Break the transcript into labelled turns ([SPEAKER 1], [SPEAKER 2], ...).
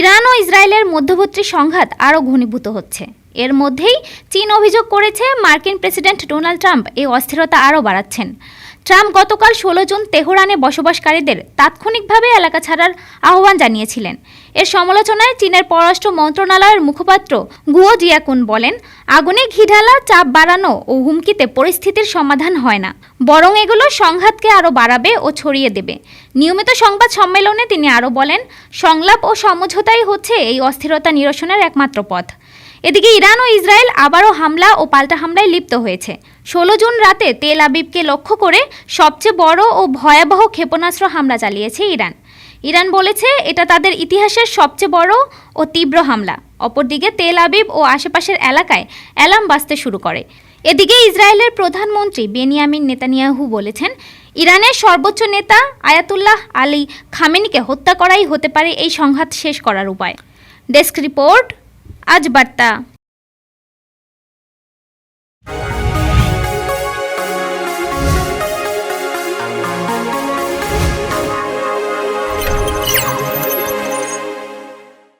[SPEAKER 1] Iran ও ইসরায়েলের মধ্যবর্তী সংঘাত আরও ঘনীভূত হচ্ছে এর মধ্যেই চীন অভিযোগ করেছে মার্কিন প্রেসিডেন্ট ডোনাল্ড ট্রাম্প এই অস্থিরতা আরও বাড়াচ্ছেন ট্রাম্প গতকাল ষোলো জুন তেহরানে বসবাসকারীদের তাৎক্ষণিকভাবে এলাকা ছাড়ার আহ্বান জানিয়েছিলেন এর সমালোচনায় চীনের পররাষ্ট্র মন্ত্রণালয়ের মুখপাত্র গুয়ো জিয়াকুন বলেন আগুনে ঘিঢালা চাপ বাড়ানো ও হুমকিতে পরিস্থিতির সমাধান হয় না বরং এগুলো সংঘাতকে আরও বাড়াবে ও ছড়িয়ে দেবে নিয়মিত সংবাদ সম্মেলনে তিনি আরও বলেন সংলাপ ও সমঝোতাই হচ্ছে এই অস্থিরতা নিরসনের একমাত্র পথ এদিকে ইরান ও ইসরায়েল আবারও হামলা ও পাল্টা হামলায় লিপ্ত হয়েছে ষোলো জুন রাতে তেল আবিবকে লক্ষ্য করে সবচেয়ে বড় ও ভয়াবহ ক্ষেপণাস্ত্র হামলা চালিয়েছে ইরান ইরান বলেছে এটা তাদের ইতিহাসের সবচেয়ে বড় ও তীব্র হামলা অপরদিকে তেল আবিব ও আশেপাশের এলাকায় অ্যালার্ম বাজতে শুরু করে এদিকে ইসরায়েলের প্রধানমন্ত্রী বেনিয়ামিন নেতানিয়াহু বলেছেন ইরানের সর্বোচ্চ নেতা আয়াতুল্লাহ আলী খামেনিকে হত্যা করাই হতে পারে এই সংঘাত শেষ করার উপায় ডেস্ক রিপোর্ট আজ বার্তা